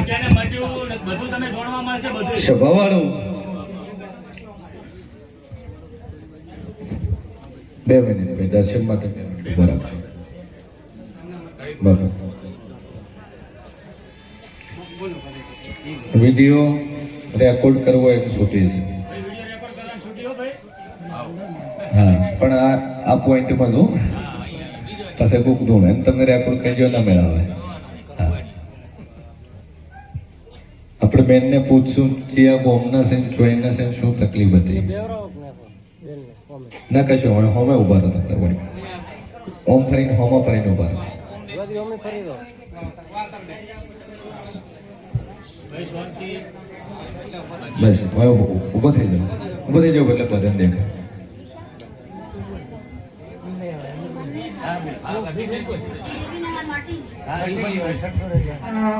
ક્યાંને બે મિનિટ, બે દર્શન માટે બે મિનિટ ઊભા બરાબર. વીડિયો રેકોર્ડ કરવો એક છૂટી છે. હો, પણ આ આ પોઈન્ટમાં હું પાસે કુક એમ તમે રેકોર્ડ કહેજો ના મેળાવે આપણે બેનને પૂછશું ચિયા બોમના છે ને ચોઈના છે ને શું તકલીફ હતી? ના કશું હવે હોમે ઊભા રહો તમને વળી ઓમ ફરીને હોમાં ફરીને ઊભા રહો. બસ હવે ઊભો થઈ જાઓ. ઊભો થઈ જાઓ એટલે બધાને દેખાય.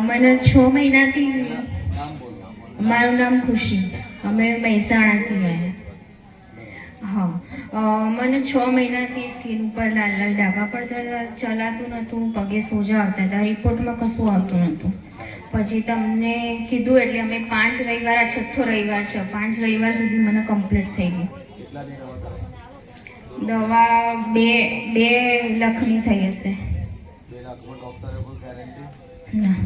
મને છ મહિનાથી મારું નામ ખુશી. અમે મહેસાણાથી આવ્યા. હા. મને છ મહિનાથી સ્કિન ઉપર લાલ લાલ ડાઘા પડતા હતા ચલાતું નહોતું પગે સોજા આવતા હતા રિપોર્ટમાં કશું આવતું નહોતું. પછી તમને કીધું એટલે અમે પાંચ રવિવાર આ છઠ્ઠો રવિવાર છે પાંચ રવિવાર સુધી મને કમ્પ્લીટ થઈ ગઈ દવા બે બે લખની થઈ હશે. ના.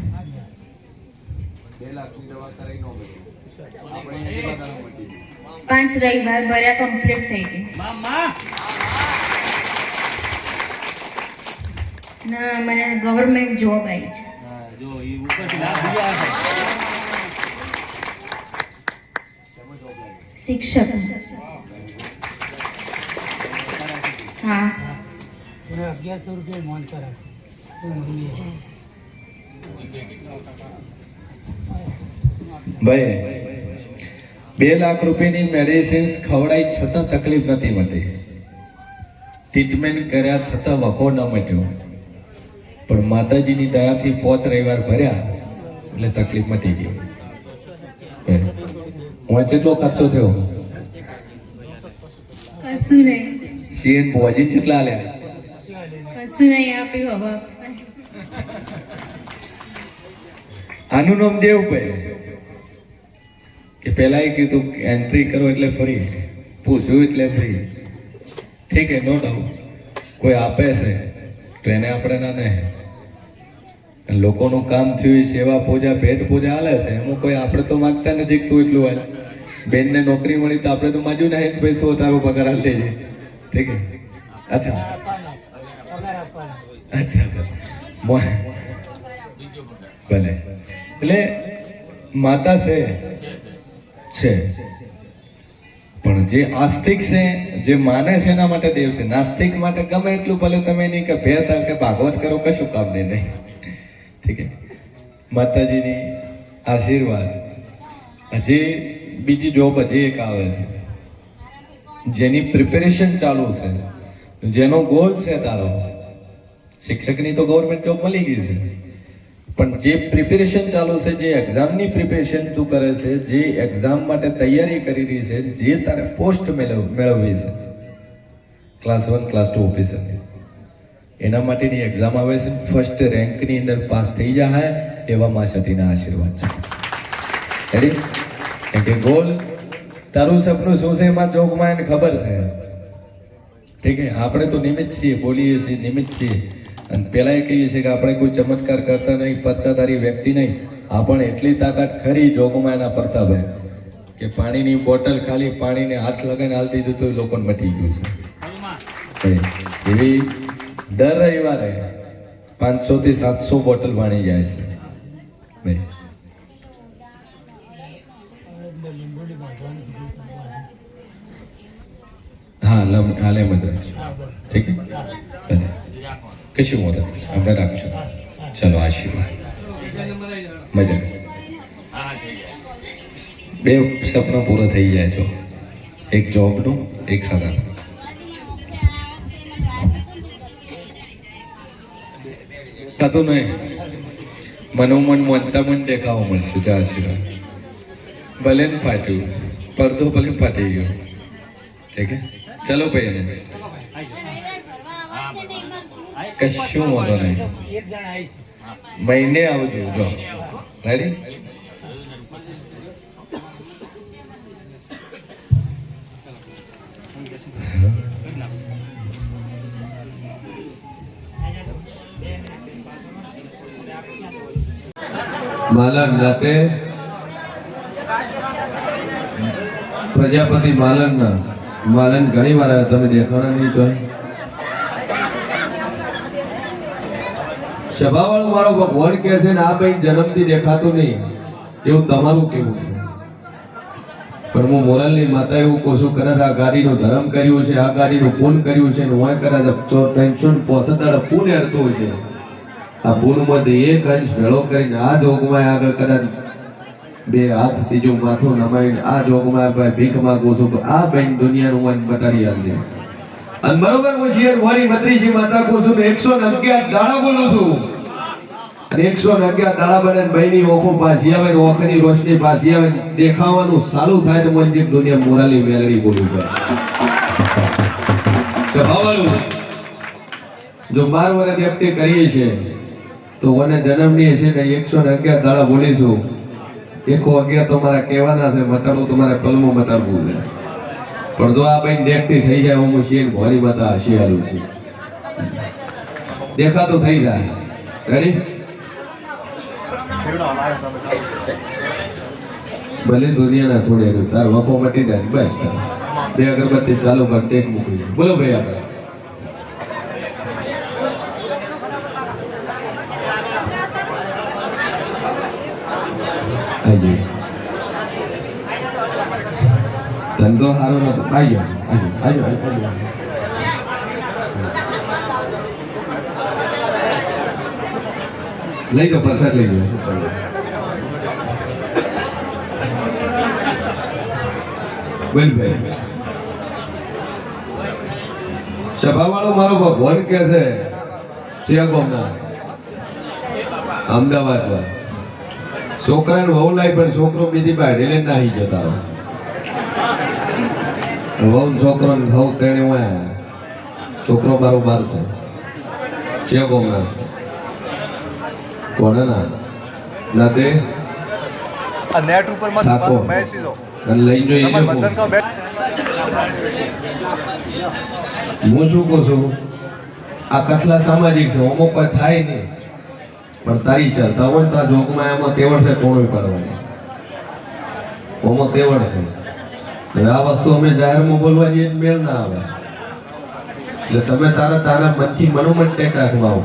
પાંચ રવિવાર ભર્યા કમ્પ્લીટ થઈ ગઈ. ના મને ગવર્મેન્ટ જોબ આવી છે. જો એ ઉપરથી લાભ બીજા આવે. શિક્ષક. હા. મને અગિયારસો રૂપિયા મોન મમ્મીએ ભાઈ બે લાખ રૂપિયાની મેડિસિન્સ ખવડાઈ છતાં તકલીફ નથી મટી ટ્રીટમેન્ટ કર્યા છતાં વખો ન મટ્યો. પણ માતાજીની દયાથી પોચ રવિવાર ભર્યા એટલે તકલીફ મટી ગઈ. હું કેટલો ખર્ચો થયો? કશું નહીં. સીએન ભોજી કેટલા આલ્યા કશું નહીં આપ્યું હવે. આનું નામ દેવભાઈ. કે પહેલા એ કીધું એન્ટ્રી કરો એટલે ફ્રી પૂછ્યું એટલે ફ્રી ઠીક નો ડાઉટ કોઈ આપે છે, તો એને આપણે ના નહીં. લોકોનું કામ થયું સેવા પૂજા, ભેટ પૂજા હાલે છે. એમાં કોઈ આપણે તો માગતા નથી તું એટલું હોય બેનને નોકરી મળી તો આપણે તો માજુ નહીં કે ભાઈ તું તારો પગાર હાલ જાય ઠીક હે અચ્છા. અચ્છા ભલે. એટલે માતા છે છે. પણ જે આસ્તિક છે, જે માને છે એના માટે દેવ છે. નાસ્તિક માટે ગમે એટલું, ભલે તમે નહીં કે ભેતા કે ભાગવત કરો, કશું કામ નહીં નહીં. ઠીક માતાજીની આશીર્વાદ. હજી બીજી જોબ હજી એક આવે છે. જેની પ્રિપેરેશન ચાલુ છે. જેનો ગોલ છે તારો. શિક્ષકની તો ગવર્મેન્ટ જોબ મળી ગઈ છે. પણ જે પ્રિપેરેશન ચાલુ છે, જે એક્ઝામની પ્રિપેરેશન તું કરે છે, જે એક્ઝામ માટે તૈયારી કરી રહી છે, જે તારે પોસ્ટ મેળવ, મેળવવી છે. ક્લાસ વન ક્લાસ ટુ ઓફિસરની એના માટેની એક્ઝામ આવે છે ફર્સ્ટ રેન્કની અંદર પાસ થઈ જાય એવા મા સતીના આશીર્વાદ છે. રેડી કે ગોલ તારું સપનું શું છે? એમાં જોગમાં એને ખબર છે. ઠીક છે? આપણે તો નિમિત્ત છીએ, બોલીએ છીએ, નિમિત્ત છીએ. અને પહેલા એ કહીએ છીએ કે આપણે કોઈ ચમત્કાર કરતા નહીં પરચાધારી વ્યક્તિ નહીં. આપણે એટલી તાકાત ખરી જોગમાં એના પ્રતાપે કે પાણીની બોટલ ખાલી પાણીને હાથ લગાવીને હાલ દીધું તો લોકોને મટી ગયું છે. એવી દર રવિવારે પાંચસો થી સાતસો બોટલ પાણી જાય છે. ભાઈ લમ ખાલે મજા તમારે. હા કશું મોટા આપણે રાખજો ચલો આશીર્વાદ મજા બે સપના પૂરા થઈ જાય છો એક જોબનું એક હગાનું થતું નહીં મનોમન મનતા મન દેખાવા મળશે ચાર આશીર્વાદ ભલે ને ફાટ્યું પડદો ભલે ફાટી ગયો ઠીક ચલો ભાઈ કશું વાંધો નહીં. એક જણ આવીશ મહિને આવજો જો. રેડી માલન જાતે પ્રજાપતિ માલન ના માલન ઘણી વાર તમે દેખાણા નહીં તો સભાવાળો મારો ભગવાન કહે છે ને, આ ભાઈ જન્મથી દેખાતું નહીં. એવું તમારું કેવું છે. પણ હું મોરલની માતા એવું કહું છું, કદાચ આ ગાડીનું ધર્મ કર્યું છે, આ ગાડીનું પૂન કર્યું છે હું કદાચ તો ત્રણસો પોસતાડ પૂન હેરતું છે આ પૂનમાંથી એક અંશ ભેળો કરીને આ જોગમાં આગળ કદાચ બે હાથ ત્રીજું માથું નમાઈને આ જોગમાં ભીખ માંગુ છું આ બેન દુનિયાનું મન બતાડી આવજે અને બરોબર હું શિયર વારી મત્રીજી માતા કો છું ને એકસો ને અગિયાર દાડા બોલું છું. અને એકસો ને અગિયાર દાડા બને ભાઈની ઓખો પાછી આવે ને ઓખની રોશની પાછી આવે દેખાવાનું ચાલુ થાય તો મને દુનિયા મોરાલી મેલડી બોલું પડે જો બાર વર્ષ વ્યક્તિ કરીએ છે, તો મને જન્મની છે ને એકસો ને અગિયાર દાડા બોલીશું. એકો અગિયાર તો મારા કહેવાના છે મતાડવું તો મારે પલમો મતાડવું છે. પણ જો આ બેન દેખતી થઈ જાય, હું શિયર ભોરી બતા શિયાળું છું. દેખાતું થઈ જાય. રેડી ભલે દુનિયાના થોડે તાર વખો મટી જાય બસ. બે અગરબત્તી ચાલુ કર, ટેક મૂકી. બોલો ભાઈ આપણે આજી ધંધો સારો નતો આજો આજો આજો આજો લઈ જાઓ પ્રસાદ લઈ જાઓ શું કરવું? બોલ ભાઈ સભાવાળો મારો ભગવાન કે છે ચિયાગોમના અમદાવાદમાં છોકરાને વહુ લાવી પણ છોકરો બીજી પાસે લઈને નાહી જતા રહો વહુ છોકરો ને વહુ ત્રણે હોય છોકરો મારો બાર છે. ચિયાગોમના કોને ના ના? તે આ નેટ ઉપર મત બેસી અને લઈ જો કરો હું શું કહું છું? આ કથલા સામાજિક છે અમુક કોઈ થાય નહીં. પણ તારી હોય ને તો જોગમાં એમાં તેવડ છે કોણ કરવાની ઓમાં તેવડ છે. આ વસ્તુ અમે જાહેરમાં બોલવા જઈએ મેળ ના આવે. એટલે તમે તારા તારા મનથી મનોમન ટેક રાખવા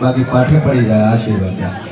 બાકી પાઠે પડી જાય આશીર્વાદ.